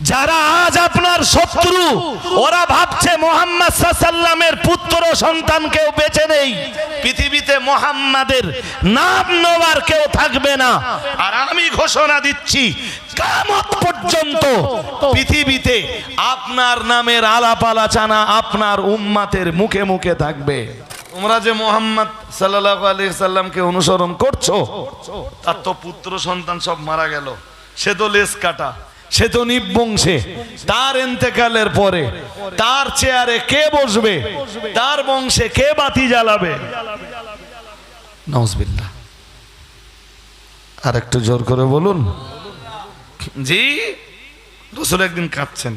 যারা আজ আপনার শত্রু ওরা ভাবছে মোহাম্মদ সাল্লামের পুত্র সন্তান কেউ বেঁচে নেই। পৃথিবীতে মোহাম্মদের নাম নেওয়ার কেউ থাকবে না। আর আমি ঘোষণা দিচ্ছি কামত পর্যন্ত পৃথিবীতে আপনার নামের আলাপ আলোচনা আপনার উম্মাতের মুখে মুখে থাকবে। তোমরা যে মোহাম্মদ সাল্লাহ আলী সাল্লামকে অনুসরণ করছ তার তো পুত্র সন্তান সব মারা গেল। সে তো লেস কাটা। সে তো নিবংশে তার এন্তেকালের পরে, তার চেয়ারে কে বসবে? তার বংশে কে বাতি জ্বালাবে? নজবিল্লা আর একটু জোর করে বলুন। জি, রসুল একদিন কাঁদছেন।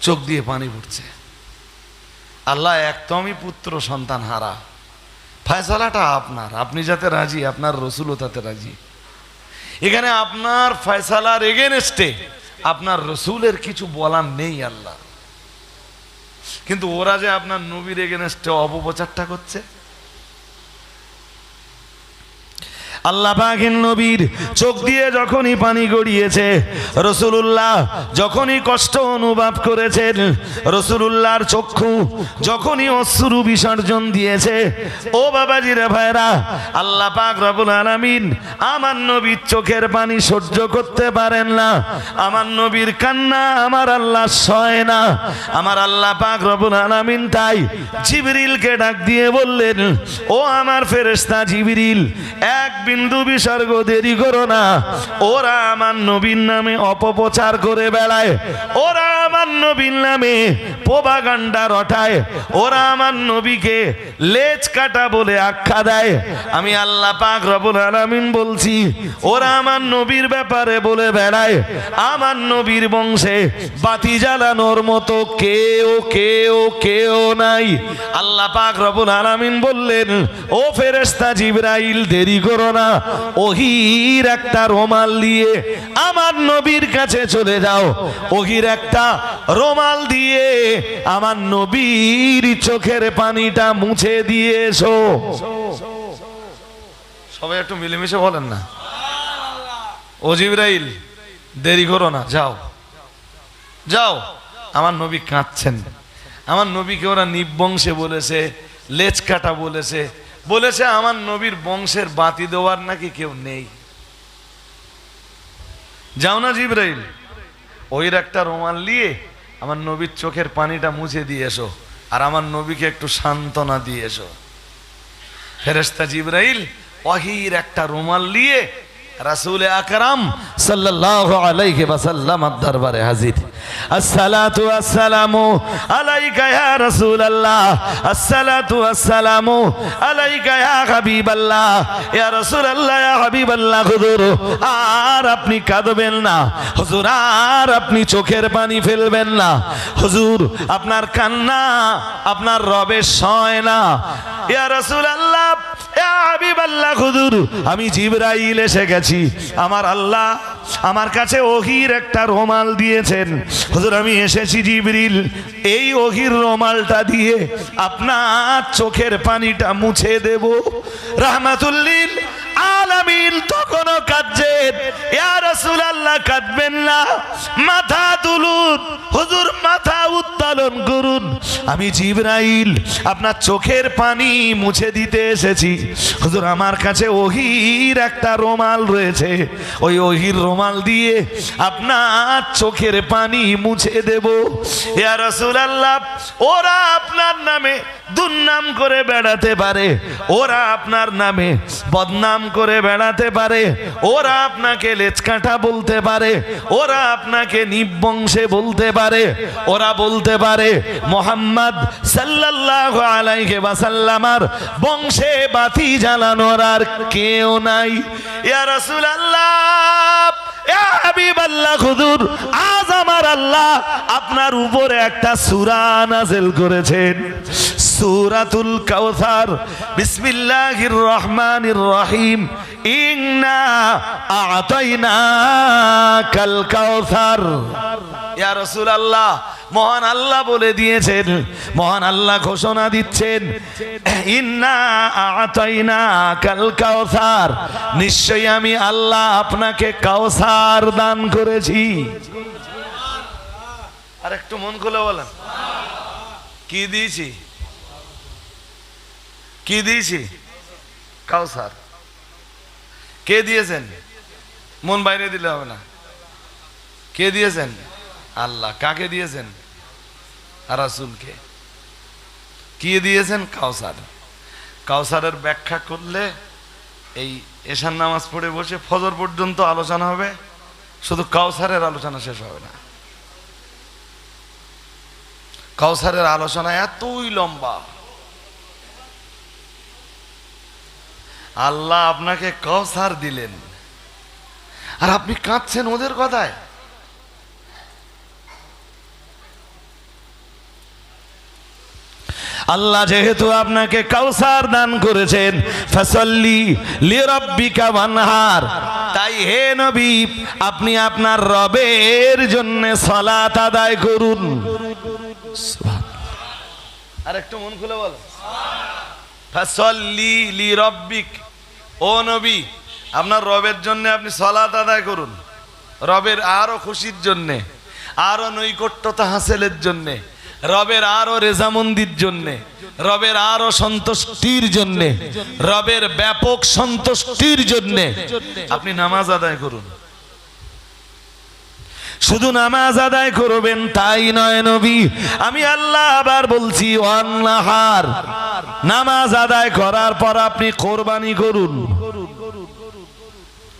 চোখ দিয়ে পানি পড়ছে। আল্লাহ একদমই পুত্র সন্তান হারা। ফয়সালাটা আপনার। আপনি যাতে রাজি, আপনার রসুলও তাতে রাজি। এখানে আপনার ফয়সালার এগেনস্টে আপনার রসুলের কিছু বলার নেই আল্লাহ। কিন্তু ওরা যে আপনার নবীর এগেনস্টে অপপ্রচারটা করছে? আল্লাহ পাকের নবীর চোখ দিয়ে যখনই পানি গড়িয়েছে, রসুলুল্লাহ যখনই কষ্ট অনুভব করেছেন, রসুলুল্লাহর চক্ষু যখনই অশ্রু বিসর্জন দিয়েছে, ও বাবাজিরে ভাইরা, আল্লাহ পাক রবুল আলামিন আমার নবীর চোখের পানি সহ্য করতে পারেন না, আমার নবীর কান্না আমার আল্লাহ সয় না, আমার আল্লাহ পাক রবুল আলামিন তাই জিবরিলকে ডাক দিয়ে বললেন, ও আমার ফেরেশতা জিবরিল, এক বিসর্গ দেরি করো না। ওরা আমার নবীর নামে অপপ্রচার করে বেড়ায়। ওরা আমার নবীর নামে পোবাগান্ডা রটায়। ওরা আমার নবীকে লেজ কাটা বলে আখ্যা দেয়। আমি আল্লাহ পাক রবুল আলামিন বলছি, ওরা আমার নবীর ব্যাপারে বলে বেড়ায়। আমার নবীর বংশে বাতি জ্বালানোর মতো কেউ কেউ কেউ নাই। আল্লাহ পাক রবুল আলামিন বললেন, ও ফেরেশতা জিবরাইল, দেরি করো না। ওহির একটা রোমাল দিয়ে আমার নবীর কাছে চলে যাও। ওহির একটা রোমাল দিয়ে আমার নবীর চোখের পানিটা মুছে দিয়ে এসো। সবাই একটু মিলেমিশে বলেন না। ও জিবরাইল, দেরি করো না, যাও। যাও, আমার নবী কাঁদছেন। আমার নবীকে ওরা নিবংশে বলেছে লেজ কাটা বলেছে বলেছে, আমার নবীর বংশের বাতি দেওয়ার নাকি কেউ নেই। যাও না জিব্রাইল ওইর একটা রোমাল নিয়ে আমার নবীর চোখের পানিটা মুছে দিয়ে এসো আর আমার নবীকে একটু সান্ত্বনা দিয়ে এসো। ফেরেস্তা জিব্রাইল অহির একটা রুমাল নিয়ে রাসূল আকরাম সাল্লাল্লাহু আলাইহি ওয়াসাল্লাম দরবারে হাজির। আসসালাতু আসসালামু আলাইকা ইয়া রাসূলুল্লাহ। আসসালাতু আসসালামু আলাইকা ইয়া হাবিবাল্লাহ। ইয়া রাসূলুল্লাহ, ইয়া হাবিবাল্লাহ, হুজুর, আর আপনি কাঁদবেন না। হুজুর, আর আপনি চোখের পানি ফেলবেন না। হুজুর, আপনার কান্না, আপনার রবে সয় না। ইয়া রাসূলুল্লাহ, ইয়া হাবিবাল্লাহ, হুজুর, আমি জিবরাইল এসে গেছি। আমার আল্লাহ আমার কাছে ওহির একটা রোমাল দিয়েছেন। হুজুর, আমি এসেছি জিবরিল। এই অহির রোমালটা দিয়ে আপনার চোখের পানিটা মুছে দেব। রাহমাতুল্লিল আলামিন তখনও কাঁদছেন ইয়া রাসূলুল্লাহ, কাঁদবেন না। মাথা তুলুন। হুজুর, মাথা উত্তোলন করুন। আমি জিবরাইল, আপনার চোখের পানি মুছে দিতে এসেছি। হুজুর, আমার কাছে ওহির একটা রোমাল রয়েছে। ওই ওহির রোমাল দিয়ে আপনার চোখের পানি মুছে দেব। ইয়া রাসূলুল্লাহ, ওরা আপনার নামে দুর্নাম করে বেড়াতে পারে। ওরা আপনার নামে বদনাম করে বেড়াতে পারে। ওরা আপনাকে লেচকাঠা বলতে পারে। ওরা আপনাকে নিবংশে বলতে পারে। ওরা বলতে পারে, মোহাম্মদ সাল্লাল্লাহু আলাইহি ওয়াসাল্লামার বংশে বাতি জ্বালানোর আর কেউ নাই। হাবিবাল্লাহ হুজুর, আজ আমার আল্লাহ আপনার উপরে একটা সূরা নাযিল করেছেন। সূরাতুল কাউসার বিসমিল্লাহির রহমানির রহিম। ইন্না আ'তাইনাকাল কাউসার ইয়া রাসূলুল্লাহ, মহান আল্লাহ বলে দিয়েছেন, মহান আল্লাহ ঘোষণা দিচ্ছেন, ইন্না আ'তাইনাকাল কাউসার নিশ্চয়ই আমি আল্লাহ আপনাকে কাউসার দান করেছি। আর একটু মন খুলে বলেন। কি দিয়েছি? কি দিয়েছি? কাউসার। কে দিয়েছেন? মন বাইরে দিলে হবে না। কে দিয়েছেন? আল্লাহ। কাকে দিয়েছেন? রাসুলকে। কি দিয়েছেন? কাউসার। কাউসারের ব্যাখ্যা করলে এই এশার নামাজ পড়ে বসে ফজর পর্যন্ত আলোচনা হবে, শুধু কাউসারের আলোচনা শেষ হবে না। কাউসারের আলোচনা এতই লম্বা। আল্লাহ আপনাকে কাউসার দিলেন। আর আপনি কাঁদছেন ওদের কথায়। আল্লাহ যেহেতু আপনাকে কাউসার দান করেছেন ফসল্লি লিরব্বিকা বানহার তাই হে নবী আপনি আপনার রবের জন্য সলাত আদায় করুন। আর একটু মন খুলে বল ফসল্লি লিরব্বিক ও নবী, আপনার রবের জন্য আপনি সলাত আদায় করুন। রবের আরও খুশির জন্যে আরও নৈকট্যতা হাসেলের জন্যে, রবের আরও রেজামন্দির জন্যে, রবের আরও সন্তুষ্টির জন্যে, রবের ব্যাপক সন্তুষ্টির জন্যে। আপনি নামাজ আদায় করুন। শুধু নামাজ আদায় করবেন, তাই নয় নবী। আমি আল্লাহ আবার বলছি অন্নাহার নামাজ আদায় করার পর আপনি কোরবানি করুন।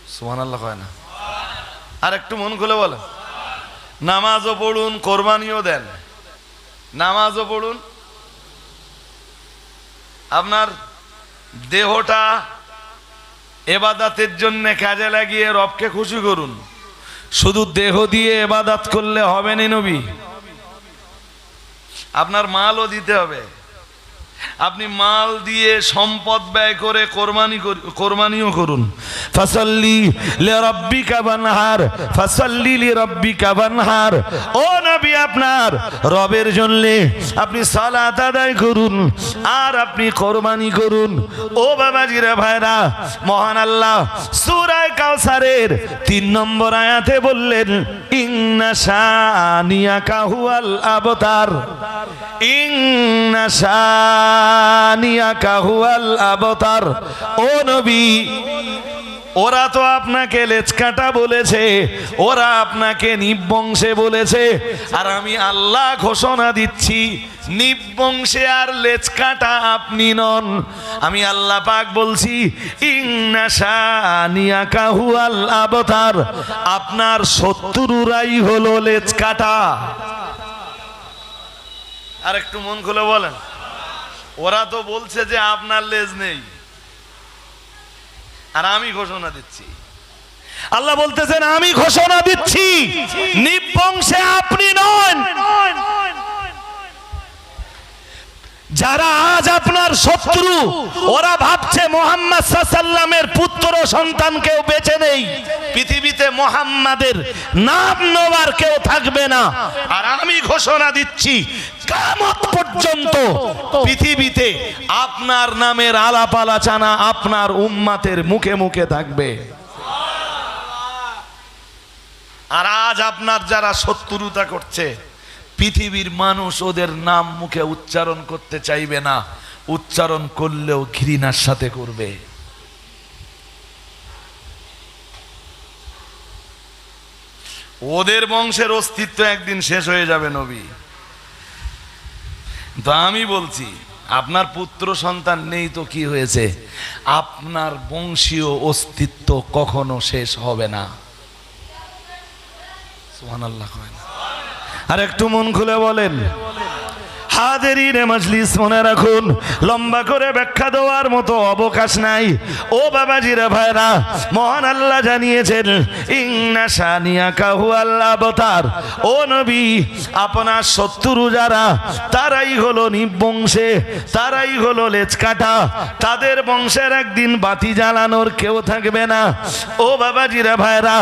সুমান আল্লাহ হয় না। আর একটু মন খুলে বলেন। নামাজও পড়ুন, কোরবানিও দেন। নামাজও পড়ুন। আপনার দেহটা এবাদাতের জন্য কাজে লাগিয়ে রবকে খুশি করুন। শুধু দেহ দিয়ে এবাদাত করলে হবে না নবী? আপনার মালও দিতে হবে। আপনি মাল দিয়ে সম্পদ ব্যয় করে কোরবানি কর- কোরবানিও করুন। ফসল্লি লে রব্বি কাবানহার রব্বি ও নবী আপনার, রবের জন্য আপনি সালাত আদায় করুন, আর আপনি কোরবানি করুন। ও বাবাজিরা ভাইরা, মহান আল্লাহ, সূরায়ে কাউসারের তিন নম্বর আয়াতে বললেন, ইন্না শানিয়াকা হুয়াল আবতার, ইন্না শানিয়াকা হুয়াল আবতার। ও নবী, ওরা তো আপনাকে লেচকাটা বলেছে, ওরা আপনাকে নিবংশে বলেছে, আর আমি আল্লাহ ঘোষণা দিচ্ছি, নিবংশে আর লেচকাটা আপনি নন। আমি আল্লাহ পাক বলছি আবতার, আপনার শত্রুরাই হলো লেচকাটা আর একটু মন খুলে বলেন। ওরা তো বলছে যে আপনার লেজ নেই। আর আমি ঘোষণা দিচ্ছি। আল্লাহ বলতেছেন আমি ঘোষণা দিচ্ছি নিবংশে আপনি নন। যারা আজ আপনার শত্রু ওরা ভাবছে মোহাম্মদ সাল্লামের পুত্র সন্তান কেউ বেঁচে নেই। পৃথিবীতে মোহাম্মদের নাম নেওয়ার কেউ থাকবে না। আর আমি ঘোষণা দিচ্ছি কামত পর্যন্ত পৃথিবীতে আপনার নামের আলাপ আলোচনা আপনার উম্মাতের মুখে মুখে থাকবে। আর আজ আপনার যারা শত্রুতা করছে পৃথিবীর মানুষ ওদের নাম মুখে উচ্চারণ করতে চাইবে না। উচ্চারণ করলেও ঘৃণার সাথে করবে। ওদের বংশের অস্তিত্ব একদিন শেষ হয়ে যাবে নবী। তো আমি বলছি, আপনার পুত্র সন্তান নেই তো কি হয়েছে? আপনার বংশীয় অস্তিত্ব কখনো শেষ হবে না। সুবহানাল্লাহ কয় না। আর একটু মন খুলে বলেন। রাখুন। লম্বা করে ব্যাখ্যা দেওয়ার মতো অবকাশ নাই। ও বাবাজিরা মহান আল্লাহ জানিয়েছেন, ইন্না সানিয়া কাহু আল্লাহ অবতার ও নবী, আপনার শত্রু যারা, তারাই হলো নিবংশে, তারাই হলো লেজ কাটা তাদের বংশের একদিন বাতি জ্বালানোর কেউ থাকবে না। ও বাবাজিরা ভাইরা,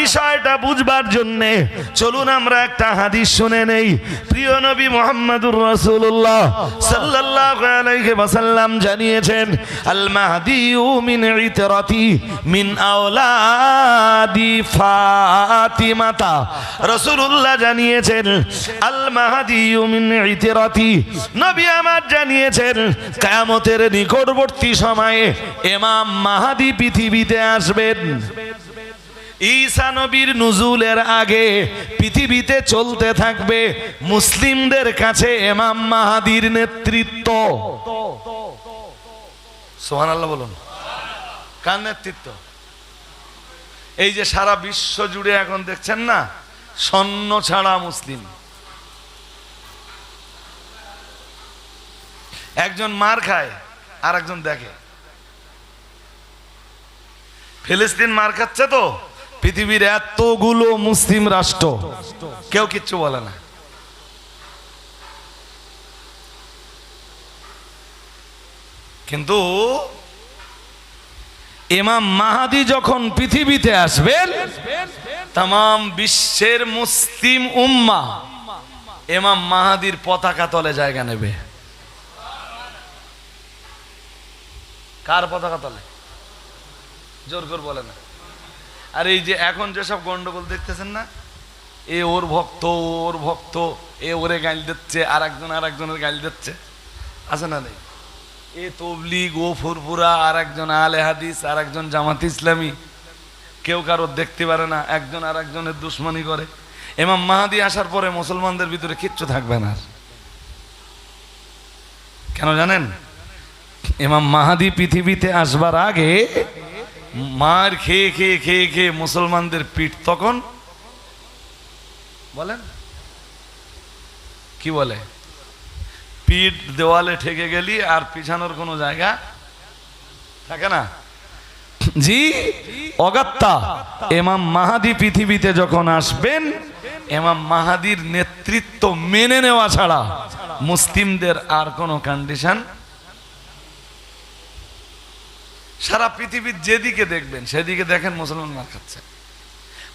বিষয়টা বুঝবার জন্যে চলুন আমরা একটা হাদিস শুনে নেই। প্রিয় নবী মোহাম্মদুর রাসূলুল্লাহ সাল্লাল্লাহু আলাইহি ওয়াসাল্লাম জানিয়েছেন আল মাহদি মিন ইতরাতি মিন আওলাদি ফাতিমাতা। রাসূলুল্লাহ জানিয়েছেন আল মাহদি মিন ইতরাতি। নবী আমার জানিয়েছেন কিয়ামতের নিকটবর্তী সময়ে ইমাম মাহাদি পৃথিবীতে আসবেন। ঈসা নবীর নুজুলের আগে পৃথিবীতে চলতে থাকবে মুসলিমদের কাছে এমাম মাহাদির নেতৃত্ব। সোহান আল্লাহ বলুন। কার নেতৃত্ব? এই যে সারা বিশ্ব জুড়ে এখন দেখছেন না, স্বর্ণ ছাড়া মুসলিম। একজন মার খায় আর একজন দেখে। ফিলিস্তিন মার খাচ্ছে তো? পৃথিবীর এতগুলো মুসলিম রাষ্ট্র, কেউ কিচ্ছু বলে না। কিন্তু ইমাম মাহাদি যখন পৃথিবীতে আসবেন তাম বিশ্বের মুসলিম উম্মা এমাম মাহাদির পতাকা তলে জায়গা নেবে। কার পতাকা তলে? জোর করে বলে না। আর এই যে এখন যেসব গন্ডগোল দেখতেছেন না, এ ওর ভক্ত ওর ভক্ত, এ ওরে গাইল দিচ্ছে আর একজন আর একজনের গাইল দিচ্ছে। আছে না নেই? এ তবলিগ, ও ফুরফুরা আর একজন আলে হাদিস আর একজন জামাত ইসলামী। কেউ কারোর দেখতে পারে না, একজন আর একজনের দুশ্মনী করে। এমাম মাহাদি আসার পরে মুসলমানদের ভিতরে কিচ্ছু থাকবে না। কেন জানেন? এমাম মাহাদি পৃথিবীতে আসবার আগে মার খেয়ে খেয়ে খেয়ে খেয়ে মুসলমানদের পিঠ তখন বলেন? কি বলে? পিঠ দেওয়ালে ঠেকে গেলি আর পিছানোর কোনো জায়গা থাকে না? জি, অগাত্তা। এমাম মাহাদি পৃথিবীতে যখন আসবেন, এমাম মাহাদির নেতৃত্ব মেনে নেওয়া ছাড়া মুসলিমদের আর কোনো কন্ডিশন সারা পৃথিবীর যেদিকে দেখবেন, সেদিকে দেখেন মুসলমান মার খাচ্ছে।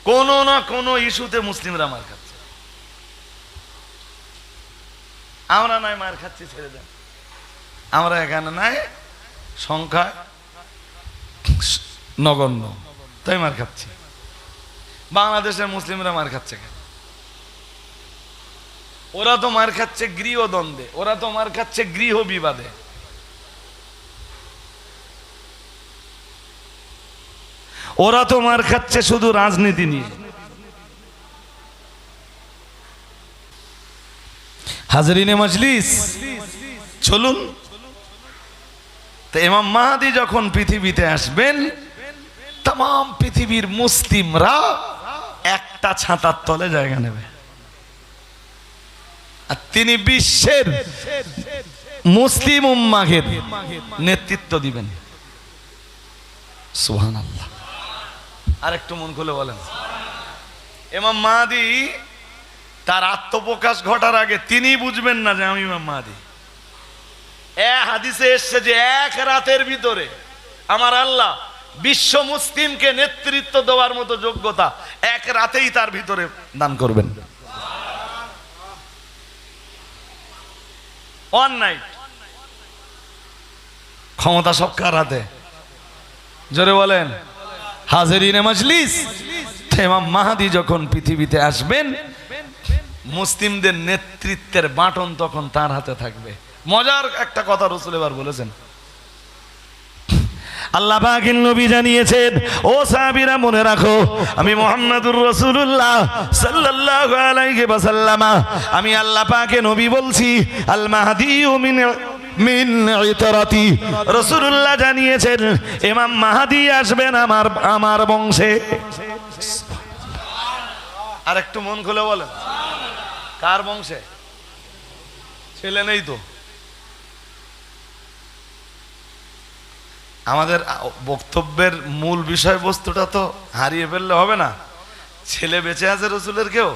কোনো না কোনো ইস্যুতে মুসলিমরা মার খাচ্ছে। আমরা নাই মার খাচ্ছি, ছেড়ে দেন। আমরা এখানে নাই, সংখ্যা নগণ্য। তাই মার খাচ্ছি। বাংলাদেশের মুসলিমরা মার খাচ্ছে কেন? ওরা তো মার খাচ্ছে গৃহদ্বন্দ্বে, ওরা তো মার খাচ্ছে গৃহ বিবাদে ওরা তো মার খাচ্ছে শুধু রাজনীতি নিয়ে। হাজরিনে মজলিস, চলুন। তো ইমাম মাহাদি যখন পৃথিবীতে আসবেন তাম পৃথিবীর মুসলিমরা একটা ছাতার তলে জায়গা নেবে। আর তিনি বিশ্বের মুসলিম উম্মাহের নেতৃত্ব দিবেন। সুহান আল্লাহ আর একটু মন খুলে বলেন। এমাম মাহাদি তার আত্মপ্রকাশ ঘটার আগে তিনি বুঝবেন না যে আমি ইমাম মাহাদি। এ হাদিসে এসছে যে এক রাতের ভিতরে আমার আল্লাহ বিশ্ব মুসলিমকে নেতৃত্ব দেওয়ার মতো যোগ্যতা এক রাতেই তার ভিতরে দান করবেন। অন নাইট ক্ষমতা সব কার হাতে? জোরে বলেন। হাজেরিনে মজলিস। ইমাম মাহাদি যখন পৃথিবীতে আসবেন, মুসলিমদের নেতৃত্বের বাটন তখন তার হাতে থাকবে। মজার একটা কথা রসুল এবার বলেছেন। আল্লাহ পাকের নবী জানিয়েছেন, ও সাহাবীরা, মনে রাখো, আমি মোহাম্মদুর রাসূলুল্লাহ সাল্লাল্লাহু আলাইহি ওয়াসাল্লামা। আমি আল্লাহ পাকে নবী বলছি আল মাহদি মিন মিন ইতরাতি। রাসূলুল্লাহ জানিয়েছেন, ইমাম মাহাদি আসবেন আমার আমার বংশে। আর একটু মন খুলে বলেন। কার বংশে? ছেলে নেই তো। আমাদের বক্তব্যের মূল বিষয়বস্তুটা তো হারিয়ে ফেললে হবে না। ছেলে বেঁচে আছে রসুলের কেউ?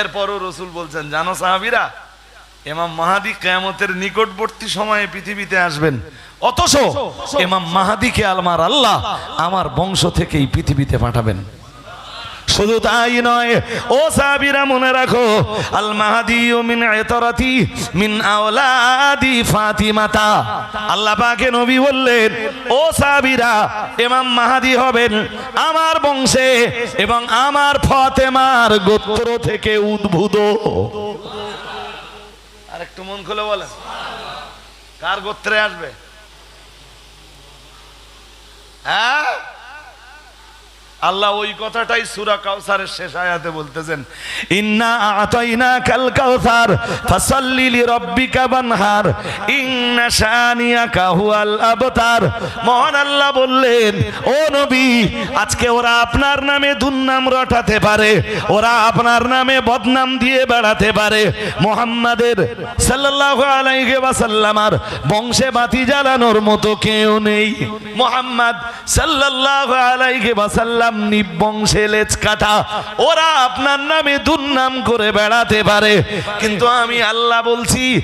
এরপরও রসুল বলছেন, জানো সাহাবিরা এমাম মাহাদি কেয়ামতের নিকটবর্তী সময়ে পৃথিবীতে আসবেন। অথচ এমাম মাহাদিকে আলমার আল্লাহ আমার বংশ থেকেই পৃথিবীতে পাঠাবেন। শুধু তাই নয় ও সাবিরা মনে রাখো আল মাহাদি ও মিন ইতরাতি মিন আওলাদি ফাতিমাতা। আল্লাহ পাকে নবী বললেন ও সাবিরা ইমাম মাহাদি হবেন আমার বংশে এবং আমার ফাতেমার গোত্র থেকে উদ্ভূত। একটু মন খুলে বলেন। কার গোত্রে আসবে? হ্যাঁ? আল্লাহ ওই কথাটাই সূরা কাউসারের শেষ আয়াতে বলতেছেন, ইন্না আতাইনা কাল কাউসার ফাসাল্লি লিরাব্বিকা বানহার, ইন্না শানিয়াকা হুয়াল আবতার। মহান আল্লাহ বললেন, ও নবী, আজকে ওরা আপনার নামে দুর্নাম রটাতে পারে, ওরা আপনার নামে বদনাম দিয়ে বেড়াতে পারে। মোহাম্মদের সাল্লাল্লাহু আলাইহি ওয়াসাল্লামার বংশে বাতি জ্বালানোর মতো কেউ নেই। মোহাম্মদ সাল্লাল্লাহু আলাইহি ওয়াসাল্লাম নিবংশে লেজ কাটা। ওরা আপনার নামে দুর্নাম করে বেড়াতে পারে। কিন্তু আমি আল্লাহ বলছি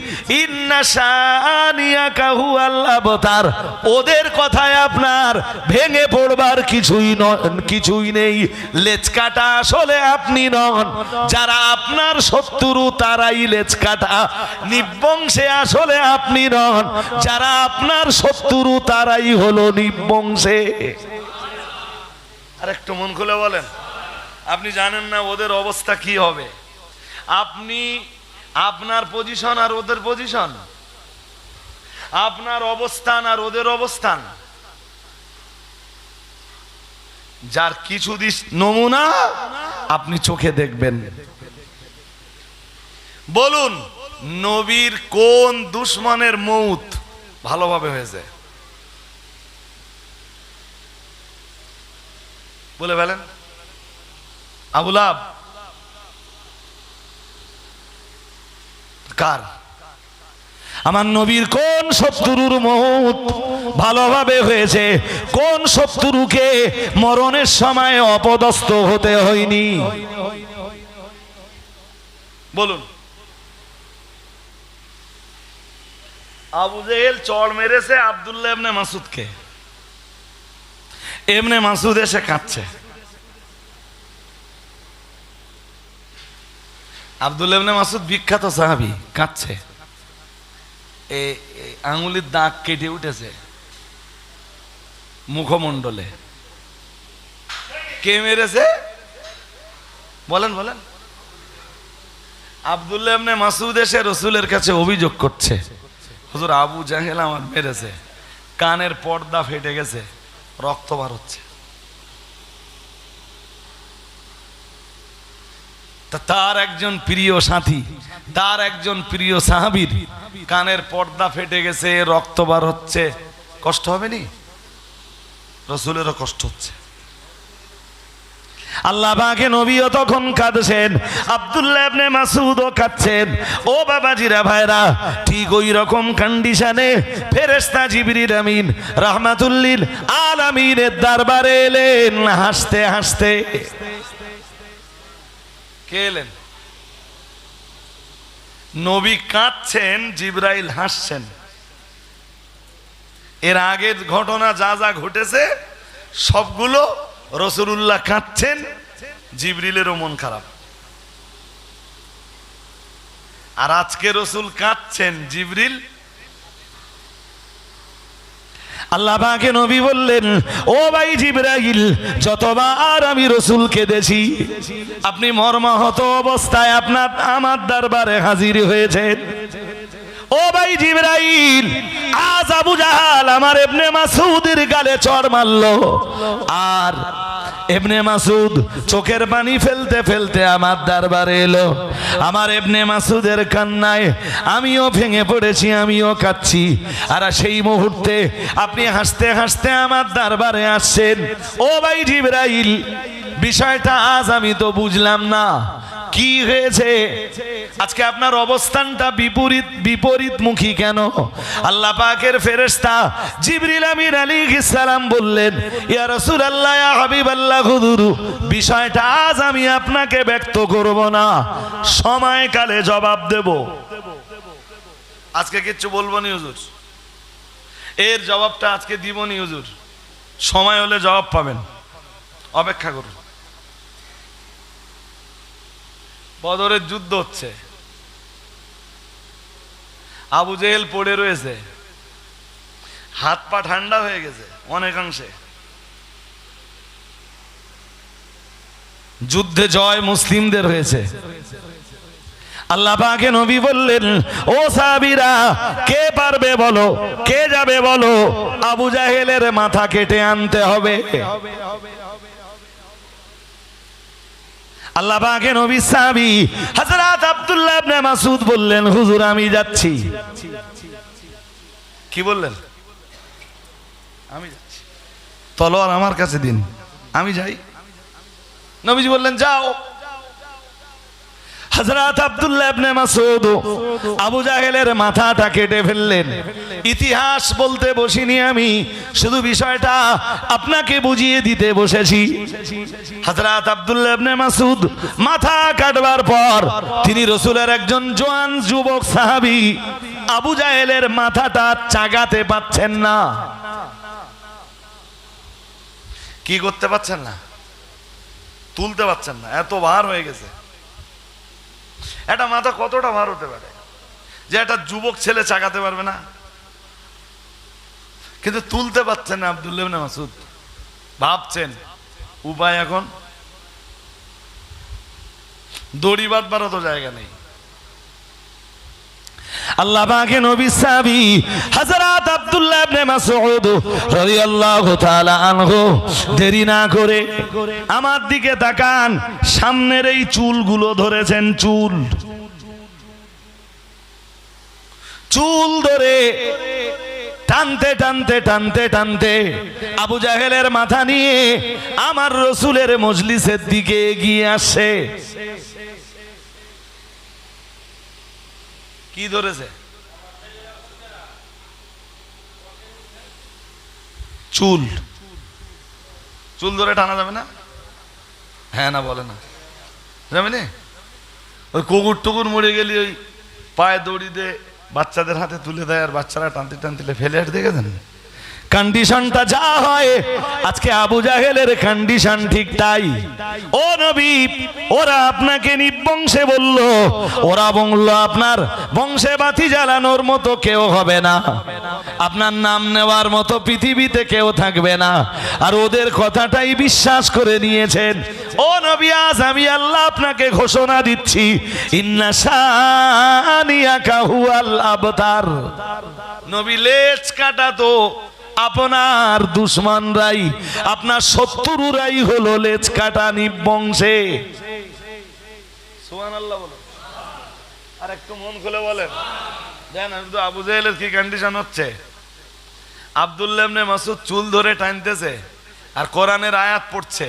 শানিয়াকা হুয়াল আবতার ওদের কথায় আপনার ভেঙে পড়বার কিছুই কিছুই নেই। লেজ কাটা আসলে আপনি নন। যারা আপনার শত্রু, তারাই লেজ কাটা। নিবংশে আসলে আপনি নন। যারা আপনার শত্রু, তারাই হলো নিবংশে। আর একটু মন খুলে বলেন। আপনি জানেন না ওদের অবস্থা কি হবে। আপনি আপনার পজিশন আর ওদের পজিশন আপনার অবস্থান আর ওদের অবস্থান। যার কিছু নমুনা, আপনি চোখে দেখবেন। বলুন, নবীর কোন দুশ্মনের মৌত ভালোভাবে হয়েছে? বলে ফেলেন? আবুলাব কার? আমার নবীর কোন শত্রুর মৌত ভালোভাবে হয়েছে? কোন শত্রুকে মরণের সময় অপদস্থ হতে হয়নি? বলুন। আবু জেহেল চড় মেরেছে আব্দুল্লাহ মাসুদকে এমনে মাসুদ এসে কাঁদছে। আব্দুল ইবনে মাসুদ বিখ্যাত সাহাবি, কাঁদছে। আঙুলির দাগ কেটে উঠেছে মুখমণ্ডলে। কে মেরেছে? বলেন বলেন। আব্দুল্লাহ ইবনে মাসুদ এসে রসুলের কাছে অভিযোগ করছে, হুজুর, আবু জাহেল আমার মেরেছে, কানের পর্দা ফেটে গেছে। রক্ত বার হচ্ছে। তার একজন প্রিয় সাথী, তার একজন প্রিয় সাহাবির কানের পর্দা ফেটে গেছে, রক্ত বার হচ্ছে। কষ্ট হবে নি? রসুলেরও কষ্ট হচ্ছে। আল্লাহ পাকে নবীও তখন কাঁদছেন, আব্দুল্লাহ ইবনে মাসুদও কাঁদছেন। ও বাবাজিরা, ভাইরা, ঠিক ওই রকম কন্ডিশনে ফেরেশতা জিবরিল আমিন রাহমাতুল্লিল আলামিনের দরবারে এলেন, হাসতে হাসতে। কে নবী কাঁদছেন, জিব্রাইল হাসছেন। এর আগের ঘটনা যা যা ঘটেছে, সবগুলো রসুল্লাহ কাঁদছেন, জিবরিলেরও মন খারাপ। আর আজকে রসুল কাঁদছেন, জিবরিল। আল্লাহ পাকে নবী বললেন, ও ভাই জিব্রাইল, যতবার আমি রসুল কেঁদেছি, আপনি মর্মাহত অবস্থায় আপনার, আমার দরবারে হাজির হয়েছেন। ও ভাই জিব্রাইল, আজ আবু জাহাল আমার এবনে মাসুদের গালে চড় মারলো। আর এবনে মাসুদ চোখের পানি ফেলতে ফেলতে আমার দরবারে এলো। আমার এবনে মাসুদের কান্নায় আমিও ভেঙে পড়েছি, আমিও কাচ্ছি আর সেই মুহূর্তে আপনি হাসতে হাসতে আমার দরবারে আসছেন। ও ভাই জিব্রাইল, বিষয়টা আজ আমি তো বুঝলাম না। কি হয়েছে? আজকে আপনার অবস্থানটা বিপরীত, বিপরীতমুখী কেন? আল্লাহ পাকের ফেরেশতা জিবরিল আমির আলাইহিস সালাম বললেন, ইয়া রাসূলুল্লাহ, ইয়া হাবিবাল্লাহ, হুজুর, বিষয়টা আজ আমি আপনাকে ব্যক্ত করব না। সময়কালে জবাব দেব। আজকে কিচ্ছু বলব নি, হুজুর। এর জবাবটা আজকে দিব নি, হুজুর। সময় হলে জবাব পাবেন। অপেক্ষা করুন। বদরের যুদ্ধ হচ্ছে। আবু জেহেল পড়ে রয়েছে। হাত পা ঠান্ডা হয়ে গেছে, অনেকাংশে। যুদ্ধে জয় মুসলিমদের হয়েছে। আল্লাহ পাকে নবী বললেন, ও সাবিরা কে পারবে বলো? কে যাবে বলো? আবু জাহেলের মাথা কেটে আনতে হবে। আল্লাহ পাকে নবী সাবি হযরত আব্দুল্লাহ ইবনে মাসউদ বললেন, হুজুর, আমি যাচ্ছি। কি বললেন? আমি যাচ্ছি। তলোয়ার আমার কাছে দিন, আমি যাই। নবীজি বললেন, যাও। হযরত আব্দুল্লাহ ইবনে মাসউদ আবু জাহেলের মাথাটা কেটে ফেললেন। ইতিহাস বলতে বসিনি আমি, শুধু বিষয়টা আপনাকে বুঝিয়ে দিতে বসেছি। হযরত আব্দুল্লাহ ইবনে মাসউদ মাথা কাটবার পর তিনি রসূলের একজন জোয়ান যুবক সাহাবী আবু জাহেলের মাথাটা চাগাতে পাচ্ছেন না। কি করতে পাচ্ছেন না? তুলতে পাচ্ছেন না এত ভার হয়ে গেছে। একটা মাথা কতটা ভার হতে পারে যে একটা যুবক ছেলে চাকাতে পারবে না? কিন্তু তুলতে পারছেন না আবদুল্লাহ ইবনে মাসুদ ভাবছেন, উপায় এখন? দড়ি বাঁধবারও তো জায়গা নেই। আল্লাহ নবী সাবি হযরত আব্দুল্লাহ ইবনে মাসউদ রাদিয়াল্লাহু তাআলা আনহু, দেরি না করে আমার দিকে তাকান, সামনের এই চুলগুলো ধরেছেন চুল। চুল ধরে টানতে টানতে টানতে টানতে আবু জাহেলের মাথা নিয়ে আমার রসুলের মজলিসের দিকে এগিয়ে আসে কি ধরেছে? চুল। চুল ধরে টানা যাবে না? হ্যাঁ না, বলে না। যাবে নি? ওই কুকুর টুকুর মরে গেলি, ওই পায়ে দড়ি দিয়ে বাচ্চাদের হাতে তুলে দেয়, আর বাচ্চারা টানতে টানতে ফেলে আর দেখেছেন কন্ডিশনটা যা হয়, আজকে আবু জাহেলের কন্ডিশন ঠিক তাই। ও নবী, ওরা আপনাকে নিবংশে বলল, ওরা বলল, আপনার বংশে বাতি জ্বালানোর মতো কেউ হবে না। আপনার নাম নেওয়ার মতো পৃথিবীতে কেউ থাকবে না। আর ওদের কথাটাই বিশ্বাস করে নিয়েছেন। ও নবী, আজ আমি আল্লাহ আপনাকে ঘোষণা দিচ্ছি, ইন্না কাহু হুয়াল আবতার। নবী, লেজ কাটা তো আপনার দুশ্মনরাই, আপনার শত্রুরাই হলো লেজ কাটা নিবংশে সুবহানাল্লাহ বলো। আর একটু মন খুলে বলেন। দেন আবু জাহেলের কি কন্ডিশন হচ্ছে? আব্দুল্লাহ মাসুদ চুল ধরে টানতেছে, আর কোরআনের আয়াত পড়ছে।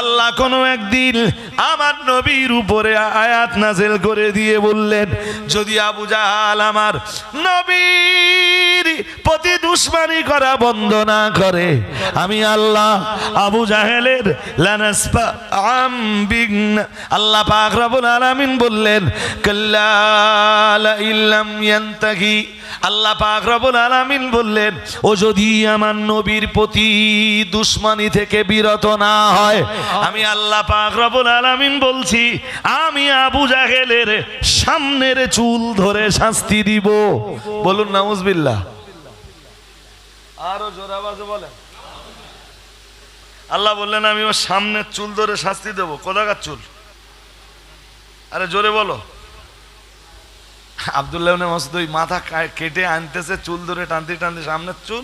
আল্লাহ কোনো একদিন আমার নবীর উপরে আয়াত নাজেল করে দিয়ে বললেন, যদি আবু জাহাল আমার নবীর প্রতি দুশ্মনী করা বন্ধ না করে, আমি আল্লাহ আবু জাহেলের আল্লাহ পাক রব্বুল আলামিন বললেন, কাল্লা ইল্লাম ইয়ান্তাহি আল্লাহ পাক রব্বুল আলামিন বললেন, ও যদি আমার নবীর প্রতি দুশ্মনী থেকে বিরত না হয় আমি আল্লাহ পাক রব্বুল আলামিন বলছি আমি আবু জাহেলের সামনের চুল ধরে শাস্তি দিব। বলুন নাউজবিল্লাহ। আরও জোর আওয়াজে বলেন। আল্লাহ বললেন আমি ওর সামনের চুল ধরে শাস্তি দেবো। কোথাকার চুল? আরে জোরে বলো। আবদুল্লাহ ইবনে মাসুদ ওই মাথা কেটে আনতেছে চুল ধরে টানতে টানতে সামনের চুল।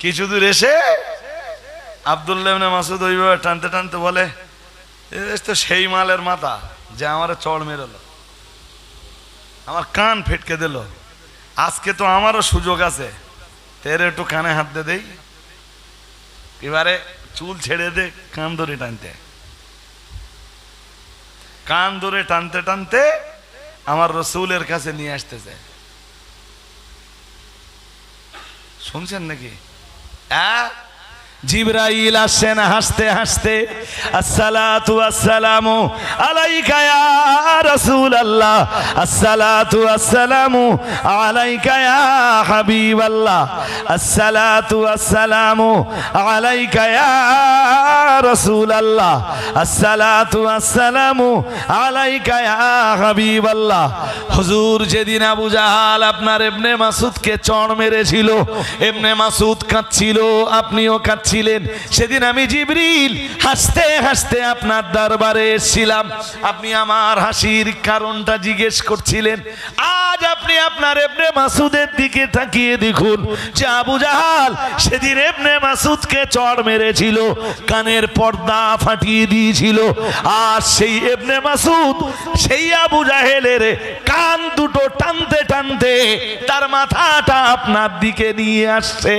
কিছু দূর এসে আবদুল্লাহ ইবনে মাসুদ ওইভাবে টানতে টানতে বলে তো সেই মালের মাথা যে আমার চড় মেরলো। আমার কান ফেটকে দিল। আজকে তো আমারও সুযোগ আছে। তেরে একটু কানে হাত দে দেই। এবারে চুল ছেড়ে দে কান ধরে টানতে। কান ধরে টানতে টানতে আমার রসুলের কাছে নিয়ে আসতেছে। শুনছেন নাকি? হ্যাঁ জিব্রাইল আসছেন হাসতে হাসতে, আসসালাতু আসসালামু আলাইকা ইয়া রাসূলুল্লাহ, আসসালাতু আসসালামু আলাইকা ইয়া হাবিবাল্লাহ, আসসালাতু আসসালামু আলাইকা ইয়া রাসূলুল্লাহ, আসসালাতু আসসালামু আলাইকা ইয়া হাবিবাল্লাহ। হুজুর, যেদিন আবু জাহাল আপনার ইবনে মাসুদকে চড় মেরেছিল ইবনে মাসুদ কাঁদছিল, আপনিও কাঁদছিলেন। সেদিন আমি জিবরিল হাসতে হাসতে আপনার দরবারে এসেছিলাম। আপনি আমার হাসির কারণটা জিজ্ঞেস করছিলেন। আজ আপনি আপনার এবনে মাসুদের দিকে তাকিয়ে দেখুন যে আবু জাহাল সেদিন এবনে মাসুদকে চড় মেরেছিল, কানের পর্দা ফাটিয়ে দিয়েছিল আর সেই এবনে মাসুদ সেই আবু জাহেলের কান দুটো টানতে টানতে তার মাথাটা আপনার দিকে নিয়ে আসছে।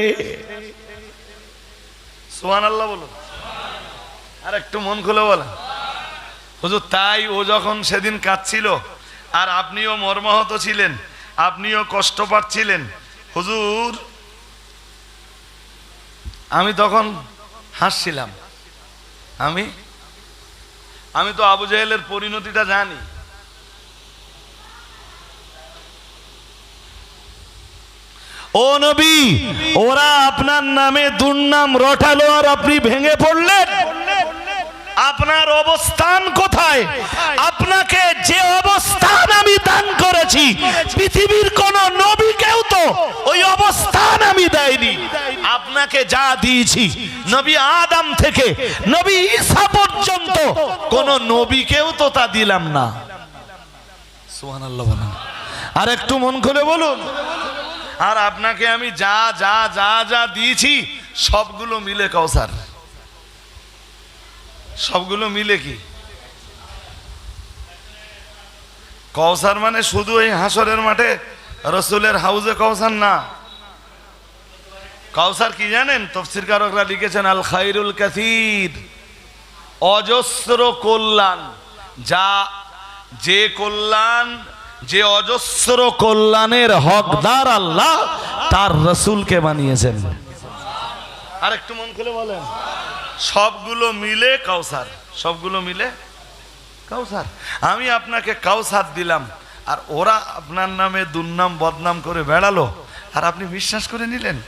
সোহান আল্লাহ বলুন। আর একটু মন খুলে বলেন। হুজুর, তাই ও যখন সেদিন কাঁদছিল, আর আপনিও মর্মাহত ছিলেন, আপনিও কষ্ট পাচ্ছিলেন, হুজুর, আমি তখন হাসছিলাম। আমি? আমি তো আবু জাহেলের পরিণতিটা জানি। ও নবী, ওরা আপনার নামে দুর্নাম রটালো আর আপনি ভেঙে পড়লেন। আপনার অবস্থান কোথায়? আপনাকে যে অবস্থান আমি দান করেছি, পৃথিবীর কোন নবীকেও তো ওই অবস্থান আমি দেয়নি। আপনাকে যা দিয়েছি, নবী আদম থেকে, নবী ঈসা পর্যন্ত, কোন নবীকেও তো তা দিলাম না। সুবহানাল্লাহ বলুন। আর একটু মন খুলে বলুন। আর আপনাকে আমি যা যা যা যা দিয়েছি, সবগুলো মিলে কৌসার সবগুলো মিলে কি? কৌসার মানে শুধু এই হাসরের মাঠে রসুলের হাউজে কৌসার না। কৌসার কি জানেন? তফসির কারকরা লিখেছেন, আল খাইরুল কাসির, অজস্র কল্যাণ। যা যে কল্যাণ যে অজস্র কল্যাণের হকদার আল্লাহ তার রসুলকে বানিয়েছেন। আর একটু মন খুলে বলেন। সবগুলো মিলে কাউসার। সবগুলো মিলে কাউসার। আমি আপনাকে কাউসার দিলাম, আর ওরা আপনার নামে দুর্নাম বদনাম করে বেড়ালো, আর আপনি বিশ্বাস করে নিলেন?